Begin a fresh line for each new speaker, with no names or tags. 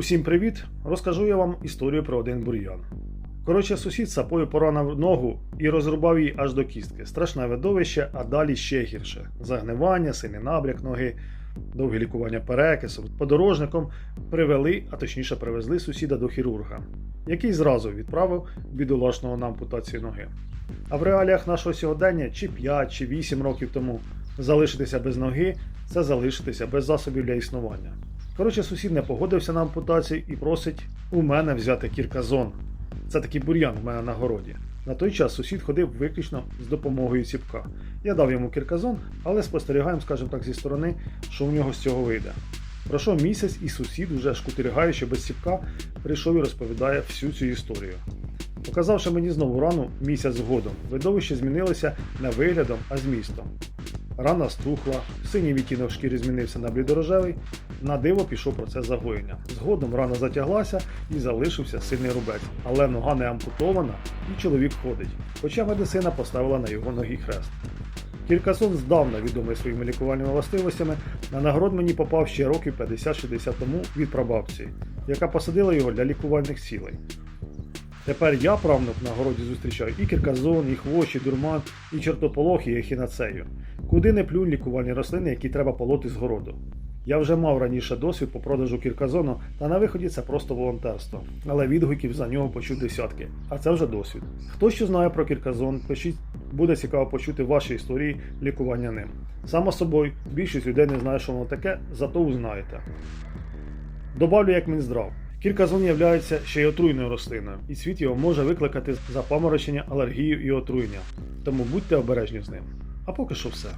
Усім привіт! Розкажу я вам історію про один бур'ян. Коротше, сусід сапою поранив ногу і розрубав її аж до кістки. Страшне видовище, а далі ще гірше: загнивання, сильний набряк ноги, довге лікування перекису. Подорожником привели, а точніше привезли сусіда до хірурга, який зразу відправив бідолашного на ампутацію ноги. А в реаліях нашого сьогодення чи 5, чи 8 років тому залишитися без ноги це залишитися без засобів для існування. Коротше, сусід не погодився на ампутацію і просить у мене взяти кірказон. Це такий бур'ян в мене на городі. На той час сусід ходив виключно з допомогою ціпка. Я дав йому кірказон, але спостерігаємо, скажімо так, зі сторони, що у нього з цього вийде. Пройшов місяць, і сусід, уже шкутильгаючи без ціпка, прийшов і розповідає всю цю історію. Показавши мені знову рану місяць згодом, видовище змінилося не виглядом, а змістом. Рана струхла, синій відтінок шкіри змінився на блідорожевий, на диво пішов процес загоєння. Згодом рана затяглася і залишився сильний рубець, але нога не ампутована і чоловік ходить, хоча медицина поставила на його ногі хрест. Кіркасон здавна відомий своїми лікувальними властивостями, на нагород мені попав ще років 50-60 тому від прабабці, яка посадила його для лікувальних цілей. Тепер я, правнук, на городі зустрічаю і кірказон, і хвощ, і дурман, і чортополох, і ехінацею. Куди не плюнь лікувальні рослини, які треба полоти з городу. Я вже мав раніше досвід по продажу кірказону, та на виході це просто волонтерство. Але відгуків за нього почув десятки, а це вже досвід. Хто що знає про кірказон, пишіть, буде цікаво почути ваші історії лікування ним. Само собою, більшість людей не знає, що воно таке, зато узнаєте. Добавлю як Мінздрав. Кірказон являється ще й отруйною рослиною, і світ його може викликати запаморочення, алергію і отруєння. Тому будьте обережні з ним. А поки що все.